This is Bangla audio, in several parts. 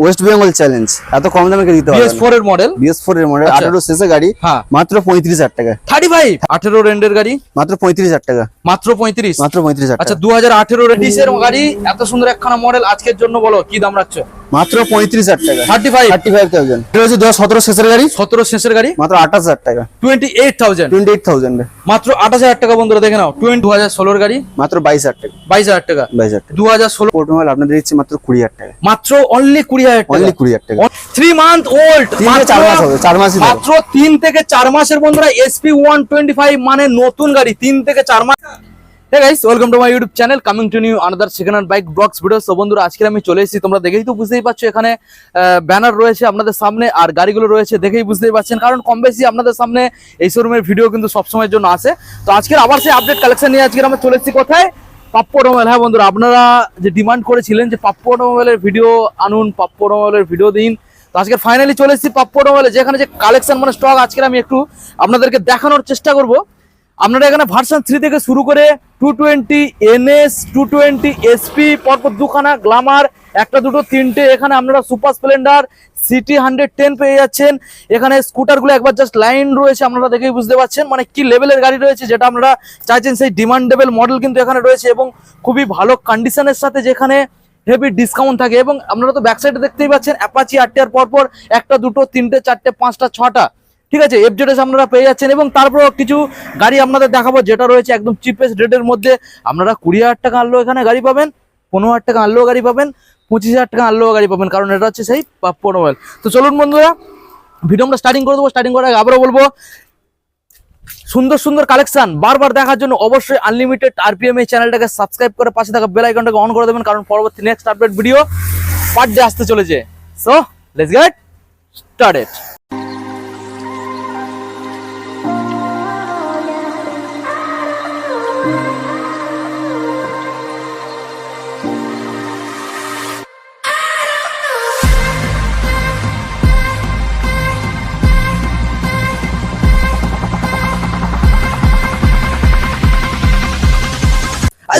ওয়েস্ট বেঙ্গল চ্যালেঞ্জ এত কম দামে কে দিতে পারবে বিএস4 এর মডেল বিএস4 এর মডেল আচ্ছা। আঠারো শেষে গাড়ি হ্যাঁ। মাত্র পঁয়ত্রিশ হাজার টাকা। থার্টি ফাইভ আঠেরো রেন্ডের গাড়ি? মাত্র পঁয়ত্রিশ হাজার টাকা। মাত্র পঁয়ত্রিশ? মাত্র পঁয়ত্রিশ হাজার আচ্ছা টাকা। দু হাজার আঠেরো রেন্ডিসের গাড়ি এত সুন্দর একখানা মডেল আজকের জন্য বলো কি দাম রাখছো? মাত্র পঁয়ত্রিশ হাজার টাকা। Thirty five thirty five thousand এটা হচ্ছে দু সতেরো শেষের গাড়ি? সতেরো শেষের গাড়ি? মাত্র আঠাশ হাজার টাকা। Twenty eight thousand twenty eight thousand মাত্র আঠাশ হাজার টাকা বন্ধুরা দেখে নাও। টোয়েন্টি দু হাজার ষোলোর গাড়ি। মাত্র বাইশ হাজার টাকা। বাইশ হাজার টাকা। বাইশ হাজার দু হাজার ষোলো। মোবাইল আপনাদের দিচ্ছি মাত্র কুড়ি হাজার টাকা। মাত্র অনলি কুড়ি হাজার টাকা। অনলি কুড়ি হাজার টাকা। থ্রি মান্থ ওল্ড চার মাস হবে চার হবে। মাত্র তিন থেকে চার মাসের বন্ধুরা এসপি ওয়ান টোয়েন্টি ফাইভ মানে নতুন গাড়ি। তিন থেকে চার মাস hey guys welcome to my YouTube channel coming to new another second bike vlogs video so বন্ধুরা, আজকে আমি চলে এসেছি, তোমরা দেখেই তো বুঝতেই পারছ এখানে ব্যানার রয়েছে আপনাদের সামনে আর গাড়িগুলো রয়েছে দেখেই বুঝতেই পারছেন, কারণ কম বেশি আপনাদের সামনে এই শোরুমের ভিডিও কিন্তু সবসময়ের জন্য আসে। তো আজকের আবার সেই আপডেট কালেকশন নিয়ে আজকে আমরা চলে এসেছি কোথায়? পাপ্পো অটোমোবাইল হ্যাঁ বন্ধুরা, আপনারা যে ডিমান্ড করেছিলেন যে পাপ্পো অটোমোবাইলের ভিডিও আনুন, পাপ্পো অটোমোবাইলের ভিডিও দিন। তো আজকে ফাইনালি চলে এসেছি পাপ্পো অটোমোবাইলে যেখানে যে কালেকশন মানে স্টক আজকে আমি একটু আপনাদেরকে দেখানোর চেষ্টা করব। আপনারা এখানে ভার্সন থ্রি থেকে শুরু করে two twenty NS two twenty SP পরপর দুখানা গ্লামার একটা, দুটো, তিনটে, এখানে আপনারা Super Splendor CT hundred ten পেয়ে যাচ্ছেন। এখানে স্কুটারগুলো একবার জাস্ট লাইন রয়েছে, আপনারা দেখেই বুঝতে পারছেন। মানে কি লেভেলের গাড়ি রয়েছে, যেটা আপনারা চাইছেন সেই ডিমান্ডেবল মডেল কিন্তু এখানে রয়েছে এবং খুবই ভালো কন্ডিশনের সাথে যেখানে হেভি ডিসকাউন্ট থাকে। এবং আপনারা তো ব্যাক সাইডে দেখতেই পাচ্ছেন অ্যাপাচি আটটার পর পর একটা, দুটো, তিনটে, চারটে, পাঁচটা, ছটা। ঠিক আছে এফজেডএস আপনারা পেয়ে যাচ্ছেন এবং তারপর কিছু গাড়ি আপনাদের দেখাবো, যেটা রয়েছে একদম চিপেস্ট রেটের মধ্যে। আপনারা কুড়ি হাজার টাকা আনলেও এখানে গাড়ি পাবেন, পনেরো হাজার টাকা আনলেও গাড়ি পাবেন, পঁচিশ হাজার টাকা আনলেও গাড়ি পাবেন, কারণ এটা হচ্ছে সেই পাপ্পো মোবাইল তো চলুন বন্ধুরা ভিডিও আমরা স্টার্টিং করে দেবো স্টার্টিং করার আগে আবারও বলব, সুন্দর সুন্দর কালেকশন বারবার দেখার জন্য অবশ্যই আনলিমিটেড আরপিএম এই চ্যানেলটাকে সাবস্ক্রাইব করে পাশে থাকা বেল আইকনটাকে অন করে দেবেন, কারণ পরবর্তী next update video per day আসতে চলেছে। So let's get started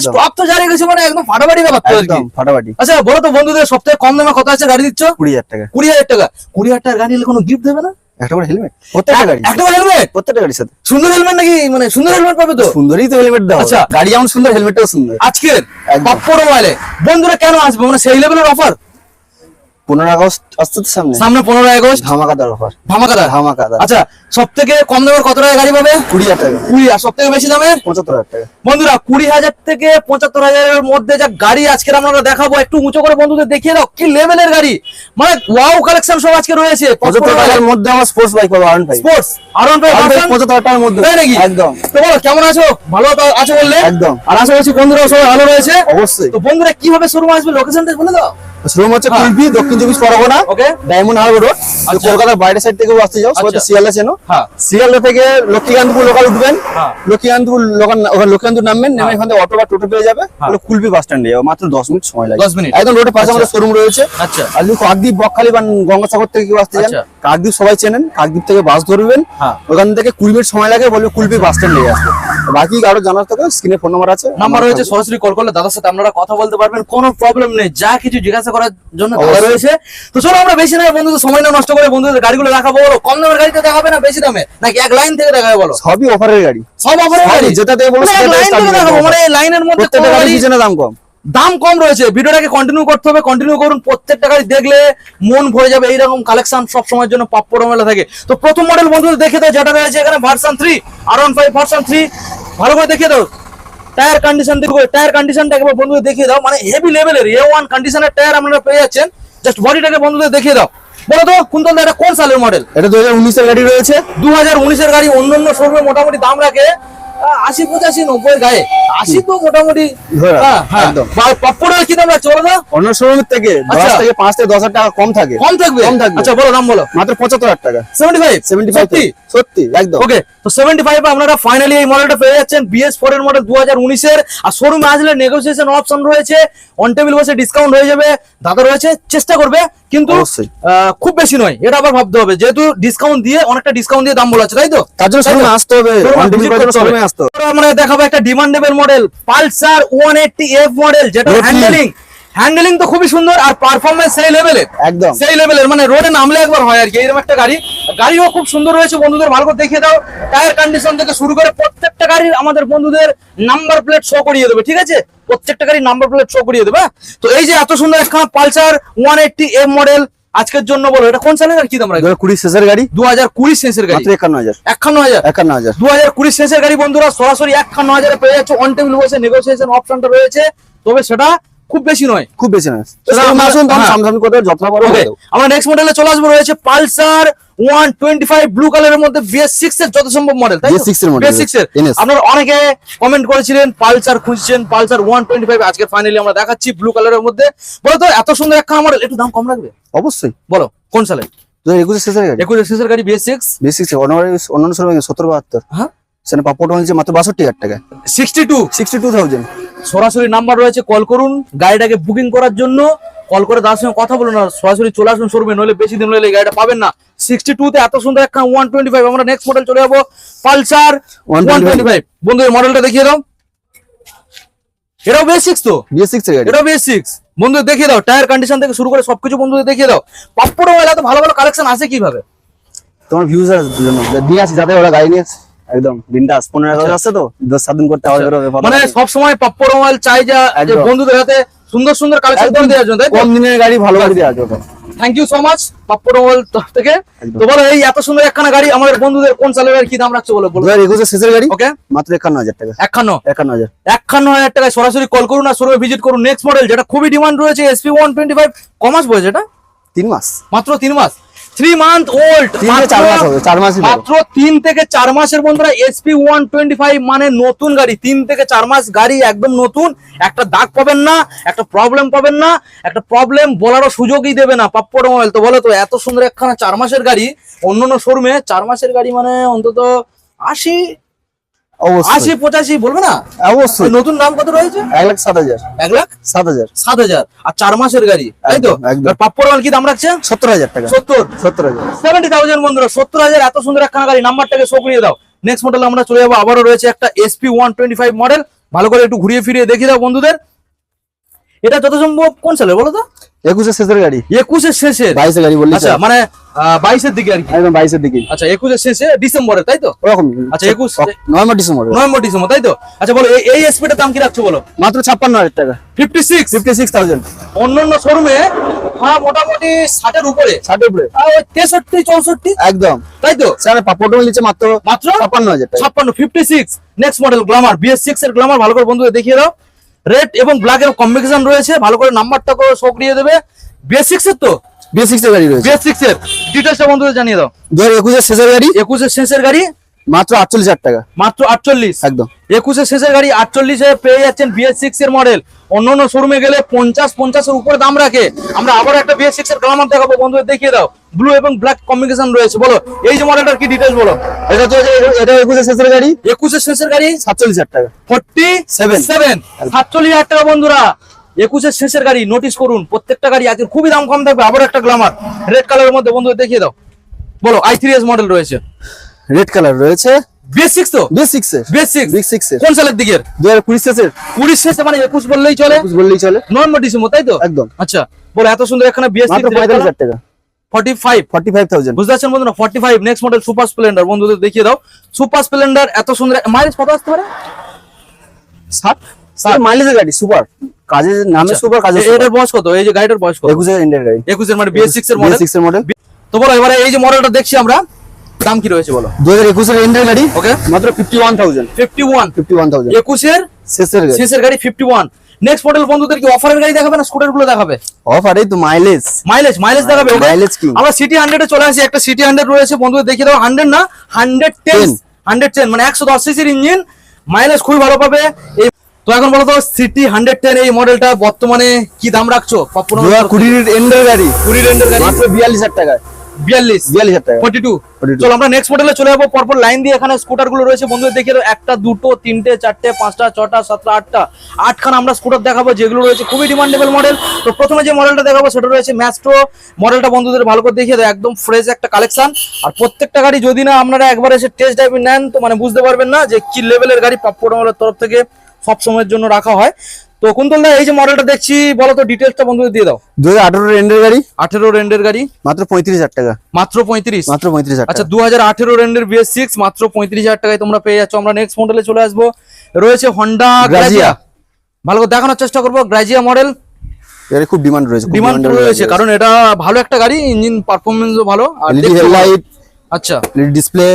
stock তো জারি গেছে মানে একদম ফাটাফাটি ব্যাপার তো একদম ফাটাফাটি। আচ্ছা বলো তো বন্ধুদের কম দামে কত আছে গাড়ি দিচ্ছ? কুড়ি হাজার টাকা। কুড়ি হাজার টাকা। কুড়ি হাজার টাকার গাড়ি নিলে কোনো গিফট দেবে না? একটা করে হেলমেট প্রত্যেকটা গাড়ি একটা হেলমেট প্রত্যেকটা গাড়ির সাথে। সুন্দর হেলমেট নাকি? মানে সুন্দর হেলমেট পাবে তো? সুন্দরই তো হেলমেট দেওয়া আচ্ছা। গাড়ি যেমন সুন্দর হেলমেটটাও সুন্দর। আজকের মোবাইলে বন্ধুরা কেন আসবে? মানে সেই লেভেলের অফার পনেরো আগস্ট তো সামনে। সামনে পনেরো আগস্ট? ধামাকাদার অফার। ধামাকাদার? ধামাকাদার। আচ্ছা সব থেকে কম দামের কত টাকা গাড়ি পাবে? কুড়ি হাজার টাকা। কুড়ি আর সব থেকে বেশি দামের পঁচাত্তর হাজার টাকা। বন্ধুরা কুড়ি হাজার থেকে পঁচাত্তর হাজারের মধ্যে যা গাড়ি আজকে আমরা দেখাবো একটু উঁচু করে বন্ধুদের দেখিয়ে দাও কি লেভেলের গাড়ি? মানে ওয়াও কালেকশন সব আজকে রয়েছে। পঁচাত্তর টাকার মধ্যে আমার স্পোর্টস বাইক পাবো আরন স্পোর্টস পঁচাত্তর টাকার মধ্যে। তাই নাকি? একদম। তো বলো কেমন আছো? ভালো আছো বললে? একদম। আর আশা করছি বন্ধুরা সবাই ভালো রয়েছে। অবশ্যই। তো বন্ধুরা কীভাবে শোরুম আসবে? লোকেশনটা বলে দাও। শোরুম হচ্ছে কুলপি দক্ষিণ চব্বিশ Pargana okay Diamond Harbour road আচ্ছা। কলকাতার বাইরের সাইড থেকে আসতে যাও সবাই তো। শিয়ালদা চেনো হ্যাঁ শিয়ালদা থেকে লক্ষ্মীকান্তপুর লোকাল উঠবেন হ্যাঁ। লক্ষ্মীকান্তপুর লোকাল লক্ষ্মীকান্তপুর নামবেন নেমে হ্যাঁ। এখান থেকে অটো বা টোটো পেয়ে যাবে হ্যাঁ। কুলপি বাস স্ট্যান্ডে যাবে মাত্র দশ মিনিট সময় লাগে 10 মিনিট। একদম রোডের পাশে আমাদের আচ্ছা। শোরুম রয়েছে আচ্ছা আর যদি কাকদ্বীপ বকখালি বা গঙ্গাসাগর থেকে কেউ আসতে চান আচ্ছা। কাকদ্বীপ সবাই চেনেন কাকদ্বীপ থেকে বাস ধরবেন হ্যাঁ। ওখান থেকে কুড়ি মিনিট সময় লাগে বলবে কুলপি বাস স্ট্যান্ডে আসবে বাকি আরও জানার থাকে স্ক্রিনে ফোন নাম্বার আছে নাম্বার রয়েছে সরাসরি কল করলে দাদার সাথে আপনারা কথা বলতে পারবেন কোনো প্রবলেম নেই যা কিছু জিজ্ঞাসা করার জন্য দাদা রয়েছে। তো চলো আমরা বেশি না বন্ধুদের সময় না নষ্ট করে বন্ধুদের গাড়িগুলো দেখাবো বলো কম দামের গাড়িতে দেখাবে না বেশি দামে? নাকি এক লাইন থেকে দেখাবে বলো? সবই অফারের গাড়ি। সব অফারের গাড়ি? যেটা দেবো বলো মানে সেটা লাইন starting থেকে দেখাবো মানে লাইনের মধ্যে প্রত্যেকটা গাড়ি- দাম কম। দাম কম রয়েছে। ভিডিওটাকে কন্টিনিউ করতে হবে। কন্টিনিউ করুন। প্রত্যেকটা গাড়ি দেখলে মন ভরে যাবে। এইরকম কালেকশন সব সময়ের জন্য পাপ্পড় মেলা থাকে। তো প্রথম মডেল বন্ধুদের দেখে দাও। যেটা রয়েছে এখানে version three R one five version three ভালো করে দেখিয়ে দাও। টায়ার কন্ডিশন দেখো। টায়ার কন্ডিশনটা একবার বন্ধুদের দেখিয়ে দাও। মানে হেভি লেভেলের এ ওয়ান কন্ডিশনের টায়ার আপনারা পেয়ে যাচ্ছেন। জাস্ট বডিটাকে বন্ধুদের দেখিয়ে দাও। বলো তো কুন্তল এটা কোন সালের মডেল এটা দু হাজার উনিশের গাড়ি রয়েছে। দু হাজার উনিশের গাড়ি অন্য অন্য শোরুমে মোটামুটি দাম রাখে আশি পঁচাশি নব্বই গায়ে। আশি তো মোটামুটি হ্যাঁ, হ্যাঁ। কি দাম অন্য শোরুমের থেকে দশ আচ্ছা। থেকে পাঁচ থেকে দশ হাজার টাকা কম থাকে কম থাকবে? কম থাকবে। আচ্ছা বলো দাম বলো। মাত্র পঁচাত্তর হাজার টাকা। সেভেন্টি ফাইভ সেভেন্টি ফাইভ সত্যি একদম। ওকে তো সেভেন্টি ফাইভ আপনারা ফাইনালি এই মডেলটা পেয়ে যাচ্ছেন বিএস ফোর এর মডেল দু হাজার উনিশের। আর শোরুমে আসলে নেগোসিয়েশন অপশন রয়েছে। অন টেবিল বসে ডিসকাউন্ট হয়ে যাবে। দাদা রয়েছে চেষ্টা করবে। কিন্তু আহ, খুব বেশি নয়। এটা আবার ভাবতে হবে। যেহেতু ডিসকাউন্ট দিয়ে অনেকটা ডিসকাউন্ট দিয়ে দাম বলাচ্ছে তাই তো? তার জন্য সামনে শোরুমে আসতে হবে। মানে আমরা দেখাবো একটা demandable model Pulsar one eighty F model যেটা হ্যান্ডেলিং হ্যান্ডেলিং তো খুবই সুন্দর আর পারফরমেন্স সেই লেভেলের একদম। সেই লেভেলের মানে রোডে নামলে একবার হয় আর কি এরকম একটা গাড়ি। গাড়িও খুব সুন্দর রয়েছে বন্ধুদের ভালো করে দেখিয়ে দাও। টায়ার কন্ডিশন থেকে শুরু করে প্রত্যেকটা গাড়ির আমাদের বন্ধুদের নাম্বার প্লেট শো করিয়ে দেবে ঠিক আছে? প্রত্যেকটা গাড়ির নাম্বার প্লেট শো করিয়ে দেবে হ্যাঁ? তো এই যে এত সুন্দর একখানা Pulsar one eighty M model আজকের জন্য বলো এটা কোন সালের আর কি দাম রাখবে কুড়ি শেষের গাড়ি। দু হাজার কুড়ি শেষের গাড়ি। একান্ন হাজার একান্ন হাজার একান্ন হাজার দু হাজার কুড়ি শেষের গাড়ি বন্ধুরা সরাসরি একান্ন হাজারে পেয়ে যাচ্ছে অন টেবিল বসে নেগোসিয়েশন অপশনটা রয়েছে। তবে সেটা খুব বেশি নয়। খুব বেশি নয়। আমরা- নেক্সট মডেলে চলে আসব রয়েছে Pulsar one twenty five blue কালারের মধ্যে বিএস সিক্স এর যত সম্ভব মডেল তাই BS6 এর সিক্স এর। আপনারা অনেকে কমেন্ট করেছিলেন পালসার খুঁজছেন পালসার ওয়ান টোয়েন্টি ফাইভ আজকে ফাইনালি আমরা দেখাচ্ছি ব্লু কালারের মধ্যে। বলো তো এত সুন্দর একটা মডেল একটু দাম কম রাখবে অবশ্যই। বলো কোন সালে একুশের শেষের গাড়ি? একুশ শেষের গাড়ি বিএস সিক্স অন্যান্য সরকার সত্তর বাহাত্তর। হ্যাঁ? সেখানে পাপড় হয়েছে মাত্র বাষট্টি হাজার টাকা sixty two sixty two thousand সরাসরি নাম্বার রয়েছে কল করুন। গাড়িটাকে বুকিং করার জন্য কল করে তার সঙ্গে কথা বলুন না সরাসরি চলে আসুন শোরুমে নইলে বেশি দিন হলে গাড়িটা পাবেন না। সিক্সটি টু তে এত সুন্দর একটা ওয়ান টোয়েন্টি ফাইভ আমরা নেক্সট মডেল চলে যাব পালসার ওয়ান 125 টোয়েন্টি ফাইভ বন্ধু এই মডেলটা দেখিয়ে দাও। এটাও বেস সিক্স তো বিএস সিক্স এটাও বেস সিক্স বন্ধু দেখিয়ে দাও টায়ার কন্ডিশন থেকে শুরু করে সবকিছু বন্ধুদের দেখিয়ে দাও। পাপ্পড় ওয়ালা তো ভালো ভালো কালেকশন আছে কীভাবে? তোমার ভিউজার জন্য নিয়ে আসি যাতে ওরা গাড়ি নিয়ে আসে। একদম পনেরো হাজার আসছে তো দশ সাত দিন করতে বেরোবে মানে সময় পাপ্পড় মোবাইল চাই যা বন্ধুদের হাতে সুন্দর সুন্দর কালেকশন করে দেওয়ার জন্য কম দিনের গাড়ি ভালো গাড়ি দেওয়া আছে থ্যাংক ইউ সো মাচ পাপ্পড় মোবাইল থেকে। তো বলো এই এত সুন্দর একখানা গাড়ি আমাদের বন্ধুদের কোন সালের আর কি দাম রাখছো বলো বলো। একুশের শেষের গাড়ি? ওকে মাত্র একান্ন হাজার টাকা। একান্ন? একান্ন হাজার। একান্ন হাজার টাকায় সরাসরি কল করুন আর শোরুমে ভিজিট করুন। নেক্সট মডেল যেটা খুবই ডিমান্ড রয়েছে এসপি ওয়ান টোয়েন্টি ফাইভ কমাস বয়স এটা? তিন মাস। মাত্র তিন মাস? Three month old. মাত্র তিন থেকে চার মাসের বন্ধুরা এসপি ওয়ান টোয়েন্টি ফাইভ মানে নতুন গাড়ি। তিন থেকে চার মাস গাড়ি একদম নতুন। একটা দাগ পাবেন না একটা প্রবলেম পাবেন না একটা প্রবলেম বলারও সুযোগই দেবে না পাপ্পর মোবাইল তো বলো তো এত সুন্দর একখানা চার মাসের গাড়ি অন্য অন্য শোরুমে চার মাসের গাড়ি মানে অন্তত আশি আশি পঁচাশি বলবে না? অবশ্যই। নতুন দাম কত রয়েছে? এক লাখ সাত হাজার। এক লাখ সাত হাজার। সাত হাজার। আর চার মাসের গাড়ি তাই তো। মাল কি দাম রাখছে? সত্তর হাজার টাকা। সত্তর? সত্তর হাজার। সেভেন্টি থাউজেন্ড বন্ধুরা সত্তর হাজার এত সুন্দর একখানা গাড়ি নাম্বারটাকে শো করিয়ে দাও। নেক্সট মডেল আমরা চলে যাব আবারও রয়েছে একটা SP one twenty five model ভালো করে একটু ঘুরিয়ে ফিরিয়ে দেখিয়ে দাও বন্ধুদের। এটা যত সম্ভব কোন সালে বলো তো? একুশের শেষের গাড়ি। একুশের শেষের? বাইশের গাড়ি বললি আচ্ছা মানে বাইশের দিকে আর কি? একদম বাইশের দিকে। আচ্ছা একুশের শেষে ডিসেম্বরের তাই তো? ওরকম। আচ্ছা, একুশ। নভেম্বর ডিসেম্বর নভেম্বর ডিসেম্বর তাই তো? আচ্ছা বলো এই- এসপিটার দাম কি রাখছো বলো? মাত্র ছাপ্পান্ন হাজার টাকা। Fifty six fifty six thousand অন্যান্য শোরুমে মোটামুটি ষাটের উপরে। ষাটের উপরে। তেষট্টি চৌষট্টি? একদম। তাই তো? সেখানে পাপড় নিচ্ছে মাত্র মাত্র? ছাপ্পান্ন হাজার ছাপ্পান্ন fifty six next model Glamour BS six এর গ্লামার ভালো করে বন্ধুদের দেখিয়ে দাও। রেড এবং ব্ল্যাক এর কম্বিনেশন রয়েছে। ভালো করে নাম্বারটা করে সক্রিয় দেবে। বিএস সিক্স এর তো? বিএস সিক্স এর গাড়ি রয়েছে। বিএস সিক্স এর ডিটেলসটা বন্ধুদের জানিয়ে দাও। দু হাজার একুশের শেষের গাড়ি। একুশের শেষের গাড়ি? মাত্র আটচল্লিশ হাজার টাকা। মাত্র আটচল্লিশ? একদম। একুশের শেষের গাড়ি আটচল্লিশে পেয়ে যাচ্ছেন বিএস সিক্স এর মডেল অন্য অন্য শোরুমে গেলে পঞ্চাশ পঞ্চাশের উপরে দাম রাখে। আমরা আবার একটা বিএস সিক্স এর গ্লামার দেখাবো। বন্ধুদের দেখিয়ে দাও। ব্লু এবং ব্ল্যাক কম্বিনেশন রয়েছে বলো। এই যে মডেলটার কি ডিটেলস বলো? এটা তো এটা একুশের শেষের গাড়ি। একুশের শেষের গাড়ি? সাতচল্লিশ হাজার টাকা। Forty Seven. সেভেন সাতচল্লিশ হাজার টাকা বন্ধুরা। একুশের শেষের গাড়ি নোটিস করুন প্রত্যেকটা গাড়ি আজকে খুবই দাম কম থাকবে। আবার একটা গ্লামার রেড কালারের মধ্যে বন্ধু দেখিয়ে দাও। বলো আই থ্রি এস মডেল রয়েছে। রেড কালার রয়েছে। বিএস সিক্স তো? বিএস সিক্স এর বিএস সিক্স বিগ কোন সালের দিকের? দু হাজার কুড়ি শেষের। কুড়ি শেষে মানে একুশ বললেই চলে? একুশ বললেই চলে। নভেম্বর ডিসেম্বর তাই তো? একদম। আচ্ছা বলো এত সুন্দর এখানে বিএস মাত্র পঁয়তাল্লিশ হাজার টাকা। নেক্সট মডেল সুপার স্প্লেন্ডার বন্ধুদের দেখিয়ে দাও। সুপার স্প্লেন্ডার এত সুন্দর মাইলেজ কত আসতে পারে? ষাট? ষাট। মাইলেজের গাড়ি সুপার কাজের নামে সুপার কাজের এটার বয়স কত? এই যে গাড়িটার বয়স কত? ইন্ডিয়ান গাড়ি। একুশের মানে বিএস এর মডেল সিক্স এর মডেল তো বলো এবারে এই যে মডেলটা দেখছি আমরা দাম কি রয়েছে বলো? দু হাজার একুশের ইন্ডিয়ান গাড়ি ওকে মাত্র fifty one thousand fifty one fifty one thousand একুশের শেষের গাড়ি। শেষের গাড়ি ফিফটি ওয়ান নেক্সট মডেল বন্ধুদের কি অফারের গাড়ি দেখাবে না স্কুটারগুলো দেখাবে? অফার এই তো মাইলেজ মাইলেজ মাইলেজ দেখাবে? Mileage king. আমরা সিটি হান্ড্রেডে চলে আসি একটা সিটি হান্ড্রেড রয়েছে বন্ধুদের দেখিয়ে দাও হান্ড্রেড না হান্ড্রেড টেন 10 হান্ড্রেড টেন মানে একশো দশ সিসির ইঞ্জিন মাইলেজ খুবই ভালো পাবে। এই তো এখন বলো তো সিটি হান্ড্রেড টেন এই মডেলটা বর্তমানে কি দাম রাখছো? দু হাজার কুড়ির এন্ডের গাড়ি। কুড়ি রেন্ডের গাড়ি। মাত্র বিয়াল্লিশ হাজার টাকা বিয়াল্লিশ। বিয়াল্লিশ হাজার টাকা। ফর্টি টু 42 চলো আমরা নেক্সট মডেলে চলে যাব। পরপর লাইন দিয়ে এখানে স্কুটারগুলো রয়েছে বন্ধুদের দাও একটা দুটো তিনটে চারটে পাঁচটা ছটা সাতটা আটটা। আটখানা আমরা স্কুটার দেখাবো যেগুলো রয়েছে খুবই ডিমান্ডেবল মডেল তো প্রথমে যে মডেলটা দেখাবো সেটা রয়েছে ম্যাস্ট্রো মডেলটা বন্ধুদের ভালো করে দেখিয়ে দাও একদম ফ্রেশ একটা কালেকশন আর প্রত্যেকটা গাড়ি যদি না আপনারা একবার এসে টেস্ট ড্রাইভ নেন তো মানে বুঝতে পারবেন না যে কি লেভেলের গাড়ি পাপ্পড় তরফ থেকে সব সময়ের জন্য রাখা হয়। তো কুন্তল দা এই যে মডেলটা দেখছি বলো তো ডিটেলসটা বন্ধুদের দিয়ে দাও। দু হাজার আঠারো রেন্ডের গাড়ি। আঠেরো রেন্ডের গাড়ি? মাত্র পঁয়ত্রিশ হাজার টাকা। মাত্র পঁয়ত্রিশ? মাত্র পঁয়ত্রিশ হাজার আচ্ছা টাকা। দু হাজার আঠেরো রেন্ডের বিএস সিক্স মাত্র পঁয়ত্রিশ হাজার টাকায় তোমরা পেয়ে যাচ্ছ। আমরা নেক্সট মডেলে চলে আসব। রয়েছে হন্ডা গ্রাজিয়া ভালো করে দেখানোর চেষ্টা করব। গ্রাজিয়া মডেল এর খুব ডিমান্ড রয়েছে ডিমান্ড রয়েছে কারণ এটা ভালো একটা গাড়ি ইঞ্জিন পারফরমেন্সও ভালো। আর। হেডলাইট আচ্ছা। ডিসপ্লে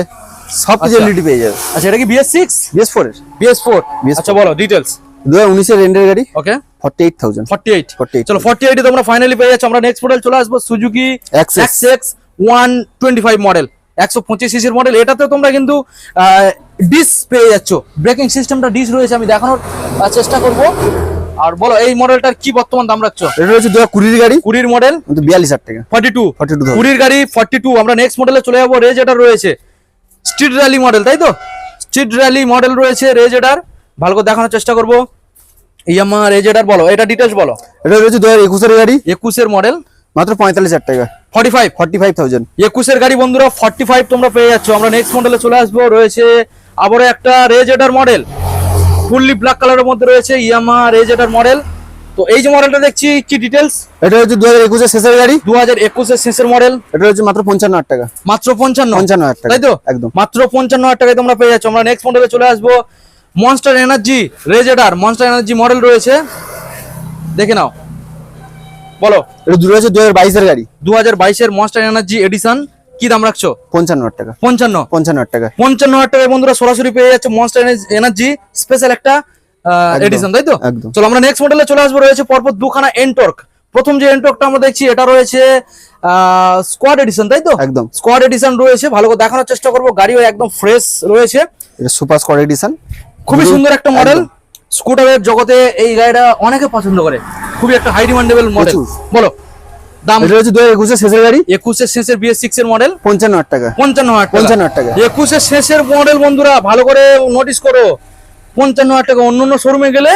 সব কিছু। এলইডি পেয়ে যাবে। আচ্ছা এটা কি বিএস সিক্স বিএস ফোর এর বিএস ফোর BS4 আচ্ছা বলো ডিটেলস দু হাজার উনিশের রেন্ডের গাড়ি। Okay forty eight thousand forty eight 48 চলো ফর্টি এইটে তোমরা ফাইনালি পেয়ে যাচ্ছ। আমরা নেক্সট মডেল চলে আসব সুজুকি Access। এক্সএক্স ওয়ান টোয়েন্টি ফাইভ মডেল একশো পঁচিশ সিসির মডেল এটাতে তোমরা কিন্তু ডিস পেয়ে যাচ্ছ। ব্রেকিং সিস্টেমটা ডিস রয়েছে আমি দেখানোর চেষ্টা করব। আর বলো এই মডেলটার কি বর্তমান দাম রাখছো? এটা রয়েছে দু কুড়ির গাড়ি। কুড়ির মডেল বিয়াল্লিশ হাজার টাকা। ফর্টি টু ফর্টি টু কুড়ির গাড়ি ফর্টি টু আমরা নেক্সট মডেলে চলে যাব রেজ এটার রয়েছে। স্ট্রিট র্যালি মডেল তাই তো? স্ট্রিট র্যালি মডেল রয়েছে রেজ এটার ভালো করে দেখানোর চেষ্টা করব। ইয়ামা রেজ এটার বলো এটা ডিটেলস বলো। এটা রয়েছে দু হাজার একুশের গাড়ি। একুশের মডেল মাত্র পঁয়তাল্লিশ হাজার টাকা। Forty five forty five thousand একুশের গাড়ি বন্ধুরা ফর্টি ফাইভ তোমরা পেয়ে যাচ্ছ। আমরা নেক্সট মডেলে চলে আসব। রয়েছে আবারও একটা রেজ এটার মডেল ফুললি ব্ল্যাক কালারের মধ্যে রয়েছে ইয়ামা রেজ এটার মডেল তো এই যে মডেলটা দেখছি কি ডিটেলস এটা হচ্ছে দু হাজার একুশের শেষের গাড়ি। দু হাজার একুশের শেষের মডেল এটা হচ্ছে মাত্র পঞ্চান্ন হাজার টাকা। মাত্র পঞ্চান্ন? পঞ্চান্ন হাজার টাকা। তাই তো? একদম। মাত্র পঞ্চান্ন হাজার টাকায় তোমরা পেয়ে যাচ্ছ। আমরা নেক্সট মডেলে চলে আসব। মনস্টার এনার্জি রেজেডার মনস্টার এনার্জি মডেল রয়েছে। দেখে নাও। বলো এটা দু রয়েছে দু হাজার বাইশের গাড়ি। দু হাজার বাইশের মনস্টার এনার্জি এডিশন কি দাম রাখছো? পঞ্চান্ন হাজার টাকা। পঞ্চান্ন। পঞ্চান্ন হাজার টাকা। পঞ্চান্ন হাজার টাকায় বন্ধুরা সরাসরি পেয়ে যাচ্ছে মনস্টার এনার্জি স্পেশাল একটা এডিশন তাই তো? একদম। চলো আমরা নেক্সট মডেলে চলে আসব রয়েছে পরপর দুখানা এনটর্ক প্রথম যে এনটর্কটা আমরা দেখছি এটা রয়েছে স্কোয়াড এডিশন তাই তো? একদম। স্কোয়াড এডিশন রয়েছে ভালো করে দেখানোর চেষ্টা করব গাড়িও একদম ফ্রেশ রয়েছে। এটা সুপার স্কোয়াড এডিশন খুবই সুন্দর একটা মডেল স্কুটারের জগতে এই গাড়িটা অনেকে পছন্দ করে। খুবই একটা হাই ডিমান্ডেবল মডেল বলো দাম এটা হচ্ছে দু হাজার একুশের শেষের গাড়ি। একুশের শেষের বিএস সিক্স এর মডেল পঞ্চান্ন হাজার টাকা। পঞ্চান্ন হাজার। পঞ্চান্ন হাজার টাকা। একুশের শেষের মডেল বন্ধুরা ভালো করে নোটিস করো। পঞ্চান্ন হাজার টাকা অন্য অন্য শোরুমে গেলে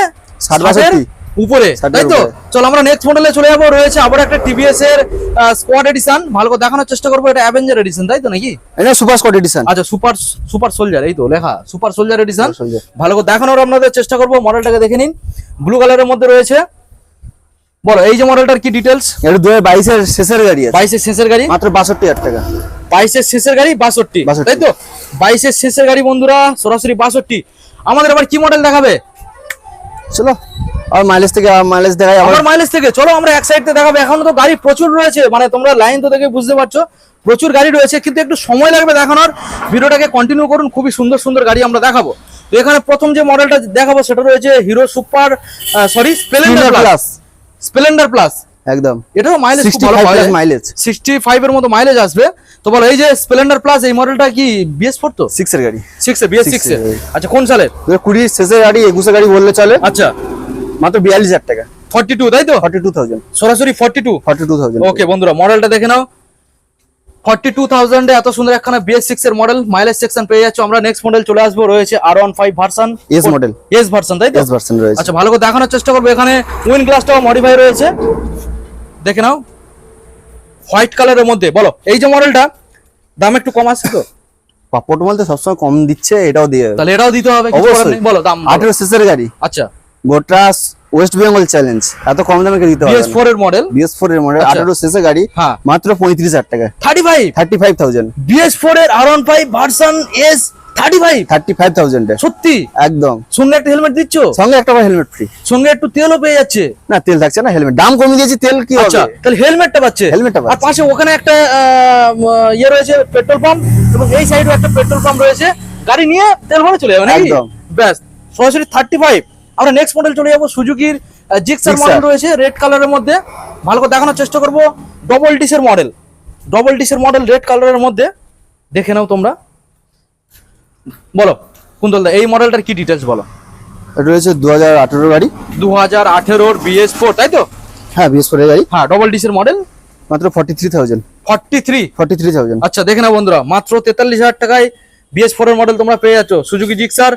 ষাট বাষট্টি। উপরে। তাই তো। চলো আমরা নেক্সট মডেলে চলে যাব। রয়েছে আবার একটা টিভিএস এর স্কোয়াড এডিশন ভালো করে দেখানোর চেষ্টা করব এটা অ্যাভেঞ্জার এডিশন তাই তো নাকি? এটা সুপার স্কোয়াড এডিশন আচ্ছা সুপার সুপার সোলজার এই তো লেখা। সুপার সোলজার এডিশন ভালো করে দেখানোর আপনাদের চেষ্টা করব মডেলটাকে দেখে নিন। ব্লু কালারের মধ্যে রয়েছে। বলো এই যে মডেলটার কি ডিটেলস এটা দু হাজার বাইশের শেষের গাড়ি আছে। বাইশের শেষের গাড়ি? মাত্র বাষট্টি হাজার টাকা। বাইশের শেষের গাড়ি বাষট্টি। 62 তাই তো? বাইশের শেষের গাড়ি বন্ধুরা সরাসরি বাষট্টি। আমাদের আবার কি মডেল দেখাবে? চলো আর মাইলেজ থেকে মাইলেজ দেখাই আবার আমার মাইলেজ থেকে। চলো আমরা এক সাইড থেকে দেখাবো। এখন তো গাড়ি প্রচুর রয়েছে। মানে তোমরা লাইন তো দেখে বুঝতে পারছ প্রচুর গাড়ি রয়েছে কিন্তু একটু সময় লাগবে দেখানোর। ভিডিওটাকে কন্টিনিউ করুন খুবই সুন্দর সুন্দর গাড়ি আমরা দেখাবো। তো এখানে প্রথম যে মডেলটা দেখাবো সেটা রয়েছে Hero super sorry Splendor plus. Splendor plus একদম। এটাও মাইলেজ খুব 65 ভালো। সিক্সটি ফাইভ এর মতো মাইলেজ আসবে। তো বলো এই যে স্প্লেন্ডার প্লাস এই মডেলটা কি বিএস ফোর তো? সিক্স এর গাড়ি। সিক্স বিএস Six সিক্স এর। আচ্ছা কোন সালের দু হাজার কুড়ির শেষের গাড়ি একুশে গাড়ি বললে চলে। আচ্ছা। মাত্র বিয়াল্লিশ হাজার টাকা। ফর্টি টু তাই তো? ফর্টি টু থাউজেন্ড সরাসরি forty two forty two thousand okay বন্ধুরা মডেলটা দেখে নাও। ফর্টি টু থাউজেন্ডে এত সুন্দর একখানা বিএস সিক্স এর মডেল মাইলেজ সেকশন পেয়ে যাচ্ছ আমরা। নেক্সট মডেল চলে আসব রয়েছে R one five version S model S version তাই তো? এস ভার্সন রয়েছে। আচ্ছা ভালো করে দেখানোর চেষ্টা করব। এখানে উইন গ্লাসটাও মডিফাই রয়েছে। দেখে নাও। হোয়াইট কালারের মধ্যে বলো এই যে মডেলটা দাম একটু কম আসছে তো? পাপড় বলতে সবসময় কম দিচ্ছে এটাও দিয়ে তাহলে এটাও দিতে হবে অবশ্যই। বলো দাম। আঠেরো শেষের গাড়ি। আচ্ছা। গোটা ওয়েস্ট বেঙ্গল চ্যালেঞ্জ এত কম দামে দিতে হবে বিএস ফোর এর মডেল বিএস ফোর এর মডেল আচ্ছা। আঠেরো শেষের গাড়ি হ্যাঁ। মাত্র পঁয়ত্রিশ হাজার টাকা। Thirty five thirty five thousand BS four এর R one five version S thirty five thirty five thousand সত্যি? একদম। সঙ্গে একটা হেলমেট দিচ্ছ? সঙ্গে একটা হেলমেট ফ্রি সঙ্গে একটু তেলও পেয়ে যাচ্ছে। না তেল থাকছে না হেলমেট দাম কমিয়ে দিয়েছি তেল কি আচ্ছা হবে? তাহলে হেলমেটটা পাচ্ছে। হেলমেটটা আর পাশে ওখানে একটা ইয়ে রয়েছে পেট্রোল পাম্প এবং এই সাইডে একটা পেট্রোল পাম্প রয়েছে। গাড়ি নিয়ে তেল ভরে চলে যাবে একদম। ব্যাস সরাসরি থার্টি ফাইভ আমরা নেক্সট মডেল চলে যাব সুজুকির জিক্সার মডেল রয়েছে রেড কালারের মধ্যে। ভালো করে দেখানোর চেষ্টা করব। ডবল ডিসের মডেল ডবল ডিসের মডেল রেড কালারের মধ্যে। দেখে নাও তোমরা। বলো কুন্তল দা এই মডেলটার কি ডিটেলস বলো? এটা রয়েছে দু হাজার আঠেরো গাড়ি। দু হাজার আঠেরোর বিএস ফোর তাই তো? হ্যাঁ বিএস ফোর এর গাড়ি। হ্যাঁ ডবল ডিসের মডেল মাত্র forty three thousand forty three forty three thousand আচ্ছা দেখে না বন্ধুরা মাত্র তেতাল্লিশ হাজার টাকায় বিএস ফোর এর মডেল তোমরা পেয়ে যাচ্ছ। Suzuki Gixxer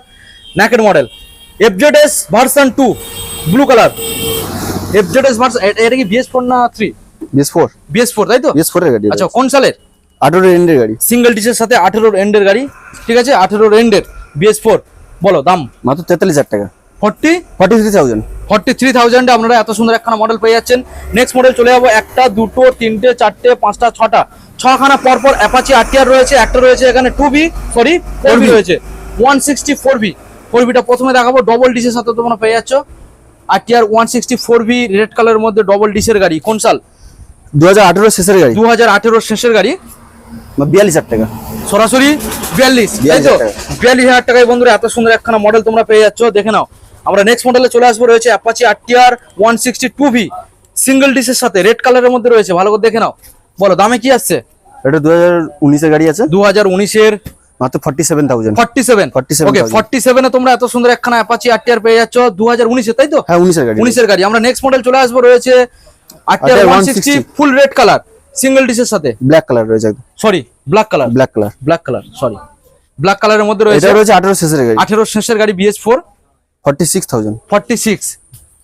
naked model FZS version two blue colour FZS version এটা কি বিএস ফোর না three BS four BS four তাই তো? বিএস ফোর এর গাড়ি আচ্ছা কোন সালের? আঠেরো এন্ডের গাড়ি। সিঙ্গেল ডিসের সাথে আঠেরোর এন্ডের গাড়ি ঠিক আছে? আঠেরোর এন্ডের বিএস ফোর বলো দাম? মাত্র তেতাল্লিশ হাজার টাকা। Forty forty three thousand forty three থাউজেন্ডে আপনারা এত সুন্দর একখানা মডেল পেয়ে যাচ্ছেন। নেক্সট মডেল চলে যাব একটা দুটো তিনটে চারটে পাঁচটা ছটা। ছখানা পরপর অ্যাপাচি আরটিআর রয়েছে একটা রয়েছে এখানে two B sorry four B রয়েছে। One sixty four B four beta প্রথমে দেখাবো ডবল ডিসের সাথে তোমরা পেয়ে যাচ্ছ। RTR one sixty four B red কালারের মধ্যে ডবল ডিসের গাড়ি। কোন সাল? দু হাজার আঠেরো শেষের গাড়ি। দু হাজার আঠেরোর শেষের গাড়ি। বিয়াল্লিশ হাজার টাকা। সরাসরি বিয়াল্লিশ। তাই তো বিয়াল্লিশ হাজার টাকায় বন্ধুরা এত সুন্দর একখানা মডেল তোমরা পেয়ে যাচ্ছ দেখে নাও। আমরা নেক্সট মডেলে চলে আসব রয়েছে Apache RTR one sixty two V single ডিসের সাথে রেড কালারের মধ্যে রয়েছে ভালো করে দেখে নাও। বলো দামে কি আসছে? এটা দু হাজার উনিশের গাড়ি আছে। দু হাজার উনিশের মাত্র forty seven thousand forty seven 47,000 okay forty সেভেনে তোমরা এত সুন্দর একখানা অ্যাপাচি আরটিআর পেয়ে যাচ্ছ দু হাজার উনিশে তাই তো? হ্যাঁ উনিশের গাড়ি। উনিশের গাড়ি। আমরা নেক্সট মডেল চলে আসব রয়েছে RTR one sixty full red colour single ডিসের সাথে? ব্ল্যাক কালার রয়েছে sorry black colour black colour black colour sorry black কালারের মধ্যে রয়েছে এটা রয়েছে আঠেরো শেষের গাড়ি। আঠেরো শেষের গাড়ি BS four forty six thousand forty six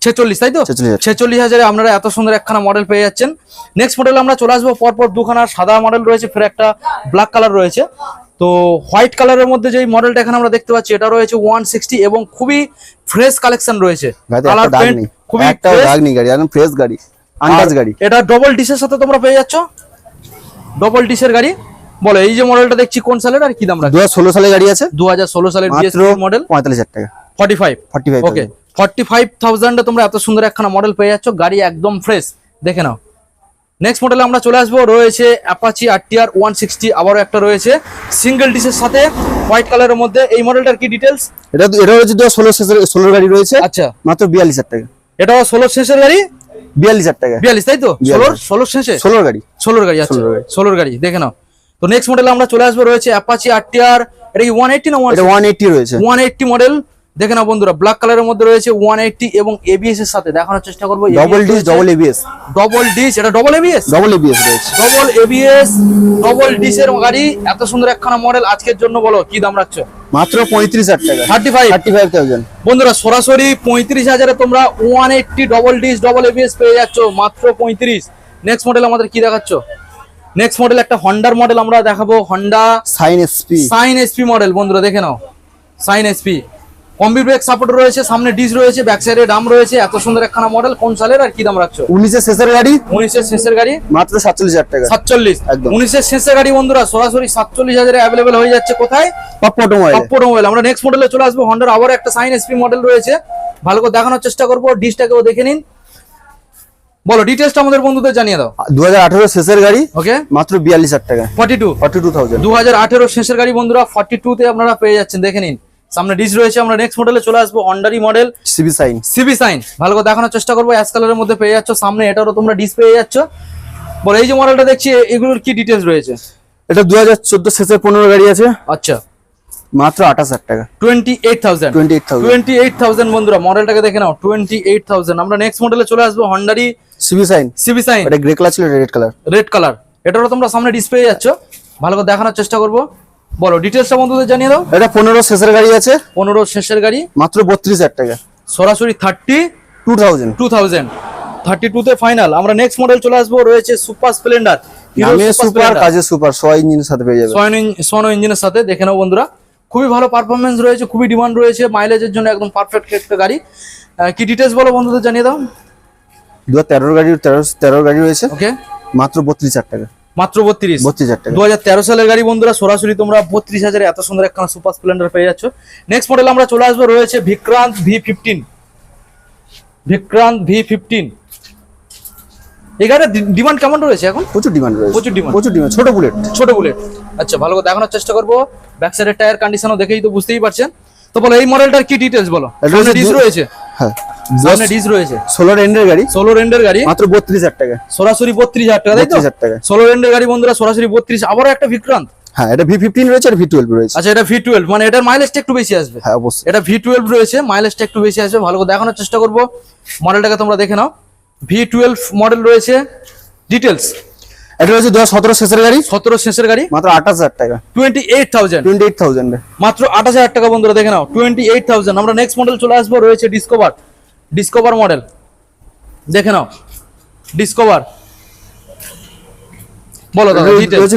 ছেচল্লিশ তাই তো? 46,000 ছেচল্লিশ হাজারে আপনারা এত সুন্দর একখানা মডেল পেয়ে যাচ্ছেন। নেক্সট মডেল আমরা চলে আসব। পরপর দুখানা সাদা মডেল রয়েছে ফের একটা ব্ল্যাক কালার রয়েছে। তো হোয়াইট কালারের মধ্যে যেই মডেলটা এখানে আমরা দেখতে পাচ্ছি এটা রয়েছে ওয়ান সিক্সটি এবং খুবই ফ্রেশ কালেকশন রয়েছে। কালার একটা নেই। খুবই fresh। দাগ নেই গাড়ি একদম ফ্রেশ গাড়ি। আন্দাজ গাড়ি। এটা ডবল ডিসের সাথে তোমরা পেয়ে যাচ্ছ। ডবল ডিসের গাড়ি। বলো এই যে মডেলটা দেখছি কোন সালের আর কি দাম দু রাখবে হাজার ষোলো সালে গাড়ি আছে। দু হাজার ষোলো সালের বিএস মাত্র মডেল পঁয়তাল্লিশ হাজার টাকা। Forty five forty five okay forty five থাউজেন্ডে তোমরা এত সুন্দর একখানা মডেল পেয়ে যাচ্ছ। গাড়ি একদম ফ্রেশ দেখে নাও। নেক্সট মডেলে আমরা চলে আসব। রয়েছে অ্যাপাচি আরটিআর ওয়ান সিক্সটি আবারও একটা রয়েছে। সিঙ্গেল ডিসের সাথে হোয়াইট কালারের মধ্যে। এই মডেলটার কি ডিটেলস এটা এটা ষোলো শেষের ষোলোর গাড়ি রয়েছে। আচ্ছা। মাত্র বিয়াল্লিশ হাজার টাকা। এটাও ষোলো শেষের গাড়ি। বিয়াল্লিশ হাজার টাকা। বিয়াল্লিশ তাই তো? ষোলোর ষোলোর শেষে? ষোলোর গাড়ি। ষোলোর গাড়ি আচ্ছা। ষোলোর গাড়ি। দেখে নাও। তো নেক্সট মডেল আমরা চলে আসব রয়েছে অ্যাপাচি আরটিআর এটা কি ওয়ান না ওয়ান রয়েছে। ওয়ান মডেল দেখে নাও বন্ধুরা ব্ল্যাক কালারের মধ্যে রয়েছে ওয়ান এইটটি এবং এবিএস এর সাথে। দেখানোর চেষ্টা করব double disc double ABS double disc এটা ডবল এবিএস ডবল এবিএস রয়েছে। ডবল এবিএস ডবল ডিসের গাড়ি এত সুন্দর একখানা মডেল আজকের জন্য বলো কি দাম রাখছো? মাত্র পঁয়ত্রিশ হাজার টাকা। Thirty five thirty five thousand বন্ধুরা সরাসরি পঁয়ত্রিশ হাজারে তোমরা one eighty double disc double ABS পেয়ে যাচ্ছ মাত্র পঁয়ত্রিশ। নেক্সট মডেল আমাদের কি দেখাচ্ছ? নেক্সট মডেল একটা হন্ডার মডেল আমরা দেখাবো Honda Shine SP Shine SP model বন্ধুরা দেখে নাও। Shine SP combi brake support রয়েছে সামনে ডিস রয়েছে ব্যাক সাইডে ডাম রয়েছে। এত সুন্দর একখানা মডেল কোন সালের আর কি দাম রাখছো? উনিশের শেষের গাড়ি। উনিশের শেষের গাড়ি? মাত্র সাতচল্লিশ হাজার টাকা। সাতচল্লিশ। একদম। উনিশের শেষের গাড়ি বন্ধুরা সরাসরি সাতচল্লিশ হাজারে অ্যাভেলেবেল হয়ে যাচ্ছে কোথায়? টপ অটোমোবাইল মোবাইল আমরা নেক্সট মডেলে চলে আসব। হন্ডার আবার একটা সাইন এসপি মডেল রয়েছে। ভালো করে দেখানোর চেষ্টা করব ডিসটাকেও দেখে নিন। বলো ডিটেলসটা আমাদের বন্ধুদের জানিয়ে দাও। দু হাজার আঠারো শেষের গাড়ি। ওকে মাত্র বিয়াল্লিশ হাজার টাকা। Forty two forty two thousand দু হাজার আঠেরো শেষের গাড়ি বন্ধুরা ফর্টি টু তে আপনারা পেয়ে যাচ্ছেন। দেখে নিন। সামনে ডিস রয়েছে আমরা নেক্সট মডেলে চলে আসব অন্ডারি model CB Shine CB Shine ভালো করে দেখানোর চেষ্টা করব অ্যাশ কালারের মধ্যে পেয়ে যাচ্ছ সামনে এটারও তোমরা ডিস পেয়ে যাচ্ছ। বলো এই যে মডেলটা দেখছি এগুলোর কি ডিটেলস রয়েছে? এটা দু হাজার চোদ্দ শেষের পনেরো গাড়ি আছে। আচ্ছা। মাত্র আঠাশ হাজার টাকা। Twenty eight thousand twenty eight thousand twenty eight thousand বন্ধুরা মডেলটাকে দেখে নাও টোয়েন্টি এইট থাউজেন্ড আমরা নেক্সট মডেলে চলে আসব হন্ডারি সিবি সাইন সিবি সাইন এটা গ্রে কালার ছিল রেড কালার রেড কালার এটারও তোমরা সামনে ডিসপ্লে যাচ্ছ। ভালো করে দেখানোর চেষ্টা করব। বলো ডিটেলসটা বন্ধুদের জানিয়ে দাও। এটা পনেরো শেষের গাড়ি আছে। পনেরো শেষের গাড়ি। মাত্র বত্রিশ হাজার টাকা। সরাসরি thirty two thousand two thousand thirty টুতে ফাইনাল আমরা নেক্সট মডেল চলে আসব রয়েছে সুপার স্প্লেন্ডার নামে সুপার কাজে সুপার ছয় ইঞ্জিনের সাথে পেয়ে যাবে। সোনো ইঞ্জিনের সাথে। দেখে নাও বন্ধুরা। খুবই ভালো পারফরমেন্স রয়েছে খুবই ডিমান্ড রয়েছে মাইলেজের জন্য একদম পারফেক্ট একটা গাড়ি। কি ডিটেলস বলো বন্ধুদের জানিয়ে দাও। দু হাজার তেরোর গাড়ি তেরো তেরোর গাড়ি রয়েছে। ওকে মাত্র বত্রিশ হাজার টাকা। মাত্র বত্রিশ। বত্রিশ হাজার টাকা। দু হাজার তেরো সালের গাড়ি বন্ধুরা সরাসরি তোমরা বত্রিশ হাজারে এত সুন্দর একখানা সুপার স্প্লেন্ডার পেয়ে যাচ্ছ। নেক্সট মডেল আমরা চলে আসব রয়েছে Vikrant V fifteen Vikrant V fifteen এই গাড়ির ডিমান্ড কেমন রয়েছে এখন? প্রচুর ডিমান্ড রয়েছে। প্রচুর। প্রচুর ডিমান্ড ছোট বুলেট ছোট বুলেট আচ্ছা ভালো করে দেখানোর চেষ্টা করব। ব্যাক সাইডের টায়ার কন্ডিশনও দেখেই তো বুঝতেই পারছেন। তো বলো এই মডেলটার কি ডিটেলস বলো? রয়েছে? হ্যাঁ। সামনে ডিস রয়েছে। গাড়ি? রেন্ডের গাড়ি। মাত্র বত্রিশ হাজার টাকা। সরাসরি বত্রিশ হাজার টাকা তাই তো? টাকা। ষোলো রেন্ডের গাড়ি বন্ধুরা সরাসরি একটা বিক্রান্ত হ্যাঁ এটা ভি ফিফটিন রয়েছে আর রয়েছে। আচ্ছা এটা ভি টুয়েলভ মানে এটার মাইলেজটা একটু বেশি আসবে। হ্যাঁ অবশ্যই। এটা ভি টুয়েলভ রয়েছে মাইলেজটা একটু বেশি আসবে। ভালো করে দেখানোর চেষ্টা করব। মডেলটাকে তোমরা দেখে নাও। ভি টুয়েলভ মডেল রয়েছে। ডিটেলস এটা শেষের গাড়ি। সতেরো শেষের গাড়ি। মাত্র আঠাশ হাজার টাকা। Twenty eight thousand twenty eight thousand মাত্র আঠাশ হাজার টাকা বন্ধুরা দেখে নাও। টোয়েন্টি এইট থাউজেন্ড আমরা নেক্সট মডেল চলে আসব। রয়েছে ডিসকভার ডিসকভার মডেল দেখে নাও। ডিসকভার বলো দাদা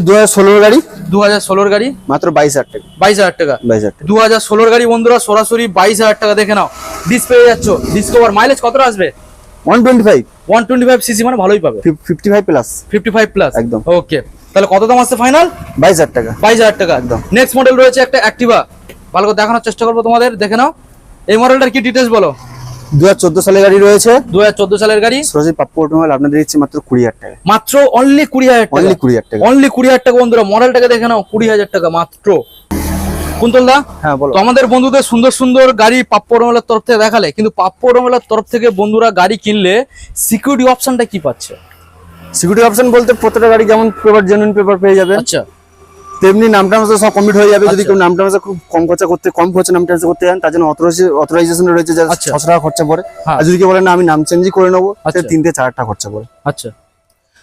দু হাজার ষোলোর গাড়ি। দু হাজার ষোলোর গাড়ি? মাত্র বাইশ হাজার টাকা। বাইশ হাজার টাকা। বাইশ হাজার দু হাজার ষোলোর গাড়ি বন্ধুরা সরাসরি বাইশ হাজার টাকা দেখে নাও। ডিস পেয়ে যাচ্ছ। ডিসকভার মাইলেজ কতটা আসবে? One twenty five. One twenty five CC মানে ভালোই পাবে। Fifty five plus. Fifty five plus. একদম। ওকে। তাহলে কত দাম আসছে ফাইনাল বাইশ হাজার টাকা। বাইশ হাজার টাকা। একদম। নেক্সট মডেল রয়েছে একটা অ্যাক্টিভা ভালো করে দেখানোর চেষ্টা করব তোমাদের। দেখে নাও। এই মডেলটার কি ডিটেলস বলো? দু হাজার চোদ্দ সালের গাড়ি রয়েছে। দু হাজার চোদ্দ সালের গাড়ি? সরাসরি পাপ্পু অটোমোবাইল আপনাদের দিচ্ছি মাত্র টাকা। অনলি টাকা। অনলি টাকা। অনলি টাকা বন্ধুরা মডেলটাকে দেখে নাও টাকা মাত্র। কুন্তল দা হ্যাঁ বলো। আমাদের বন্ধুদের সুন্দর সুন্দর গাড়ি পাপ্পু রমেলার তরফ থেকে দেখালে কিন্তু পাপ্পু রমেলার তরফ থেকে বন্ধুরা গাড়ি কিনলে সিকিউরিটি অপশনটা কি পাচ্ছে? সিকিউরিটি অপশন বলতে প্রত্যেকটা গাড়ি যেমন পেপার জেনুইন পেপার পেয়ে যাবে আচ্ছা। তেমনি নামটা আমাদের সব কমপ্লিট হয়ে যাবে যদি আচ্ছা। কেউ নামটা আমাদের খুব কম খরচা করতে কম খরচা নামটা করতে চান তার জন্য অথরাইজেশন রয়েছে যা আচ্ছা। ছশো টাকা খরচা পড়ে হ্যাঁ। আর যদি কেউ বলেন আমি নাম চেঞ্জই করে নেব আচ্ছা। তিন থেকে চার টাকা খরচা পড়ে আচ্ছা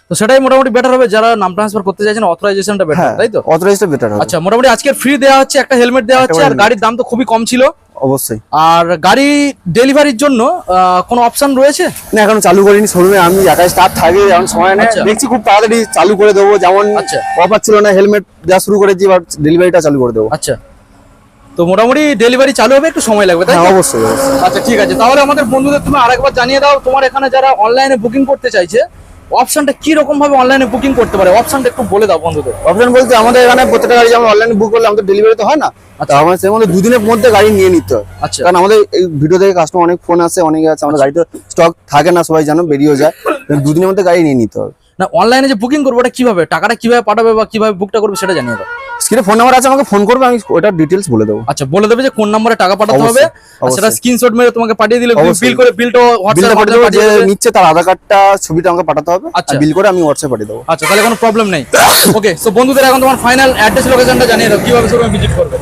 তো সেটাই মোটামুটি বেটার হবে। যারা নাম ট্রান্সফার করতে চাইছেন অথরাইজেশনটা বেটার হ্যাঁ তাই তো? অথরাইজটা বেটার হবে। আচ্ছা মোটামুটি আজকে ফ্রি দেওয়া হচ্ছে একটা হেলমেট দেওয়া হচ্ছে আর গাড়ির দাম তো খুবই কম ছিল। অবশ্যই। আর গাড়ি ডেলিভারির জন্য কোনো অপশন রয়েছে? না এখন চালু করিনি শোরুমে আমি একাই স্টার্ট থাকি এখন সময় নেই। আচ্ছা। দেখছি খুব তাড়াতাড়ি চালু করে দেবো যেমন আচ্ছা। অফার ছিল না হেলমেট দেওয়া শুরু করেছি এবার ডেলিভারিটা চালু করে দেবো। আচ্ছা। তো মোটামুটি ডেলিভারি চালু হবে একটু সময় লাগবে তাই হ্যাঁ অবশ্যই আচ্ছা ঠিক আছে। তাহলে আমাদের বন্ধুদের তুমি আরেকবার জানিয়ে দাও তোমার এখানে যারা অনলাইনে বুকিং করতে চাইছে অপশনটা কি রকম ভাবে অনলাইনে বুকিং করতে পারে? অপশনটা একটু বলে দাও বন্ধুদের। অপশন বলতে আমাদের এখানে প্রত্যেকটা গাড়ি যেমন অনলাইনে বুক করলে আমাদের ডেলিভারি তো হয় না আচ্ছা। আমার সেই মধ্যে দুদিনের মধ্যে গাড়ি নিয়ে নিতে হয়। আচ্ছা। কারণ আমাদের এই ভিডিও থেকে কাস্টমার অনেক ফোন আসে অনেকে আছে আমাদের গাড়িতে স্টক থাকে না সবাই জানো বেরিয়ে যায় দুদিনের মধ্যে গাড়ি নিয়ে নিতে হবে না অনলাইনে যে বুকিং করব ওটা কীভাবে? টাকাটা কীভাবে পাঠাবে বা কীভাবে বুকটা করবে সেটা জানিয়ে দাও। স্ক্রিনে ফোন নাম্বার আছে আমাকে ফোন করবে আমি ওটার ডিটেলস বলে দেবো। আচ্ছা বলে দেবে যে কোন নম্বরে টাকা পাঠাতে হবে সেটা। স্ক্রিনশট মেরে তোমাকে পাঠিয়ে দিলে। বিল করে বিলটা হোয়াটসঅ্যাপ পাঠিয়ে দেবো যে নিচ্ছে তার আধার কার্ডটা ছবিটা আমাকে পাঠাতে হবে আচ্ছা। বিল করে আমি হোয়াটসঅ্যাপ পাঠিয়ে দেবো। আচ্ছা তাহলে কোনো প্রবলেম নেই। ওকে সো বন্ধুদের এখন তোমার ফাইনাল অ্যাড্রেস লোকেশনটা জানিয়ে দাও কীভাবে শোরুমে ভিজিট করবে?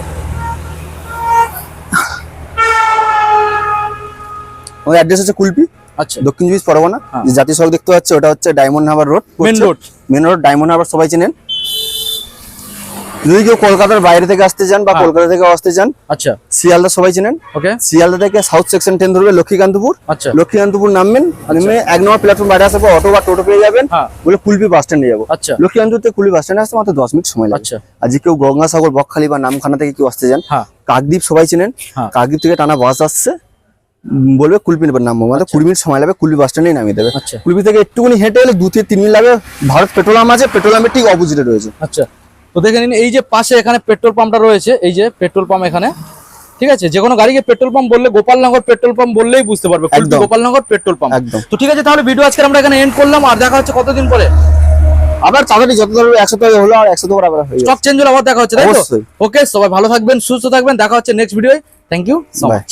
আমার অ্যাড্রেস হচ্ছে কুলপি আচ্ছা। দক্ষিণ চব্বিশ পরগনা হ্যাঁ। জাতীয় সড়ক দেখতে পাচ্ছে ওটা হচ্ছে Diamond Harbour Road Main road main road Diamond Harbour সবাই চেনেন। যদি কেউ কলকাতার বাইরে থেকে আসতে চান বা হ্যাঁ। কলকাতা থেকে আসতে চান আচ্ছা। শিয়ালদা সবাই চেনেন? ওকে। শিয়ালদা থেকে সাউথ সেকশন ট্রেন ধরবে লক্ষ্মীকান্তপুর। আচ্ছা। লক্ষ্মীকান্তপুর নামবেন নেমে এক নম্বর প্ল্যাটফর্ম বাইরে আসার পর অটো বা টোটো পেয়ে যাবেন। হ্যাঁ। বলে কুলপি বাস স্ট্যান্ডে যাব। আচ্ছা। লক্ষ্মীকান্তপুর থেকে কুলপি বাস স্ট্যান্ডে আসতে মাত্র দশ মিনিট সময় লাগে। আচ্ছা। আর যে কেউ গঙ্গাসাগর বকখালি বা নামখানা থেকে কেউ আসতে চান হ্যাঁ। কাকদ্বীপ সবাই চেনেন। কাকদ্বীপ থেকে টানা বাস আসছে। বলবে কুলপি নামবো মানে কুড়ি মিনিট সময় লাগবে কুলপি বাস স্ট্যান্ডেই নামিয়ে দেবে। আচ্ছা। কুলপি থেকে একটুখানি হেঁটে এলে দু থেকে তিন মিনিট লাগে। ভারত পেট্রোলাম আছে পেট্রোলামের ঠিক অপোজিটে রয়েছে। আচ্ছা। তো দেখে নিন এই যে পাশে এখানে পেট্রোল পাম্পটা রয়েছে এই যে পেট্রোল পাম্প এখানে ঠিক আছে? যে কোনো গাড়িকে পেট্রোল পাম্প বললে গোপালনগর পেট্রোল পাম্প বললেই বুঝতে পারবে গোপালনগর পেট্রোল পাম্প। তো ঠিক আছে তাহলে ভিডিও আজকে আমরা এখানে এন্ড করলাম আর দেখা হচ্ছে কতদিন পরে? আবার তাড়াতাড়ি যত ধরবে একশো টাকা হলো আর একশো টাকা আবার স্টক চেঞ্জ হলে আবার দেখা হচ্ছে তাই তো? ওকে সবাই ভালো থাকবেন সুস্থ থাকবেন দেখা হচ্ছে next video thank you so much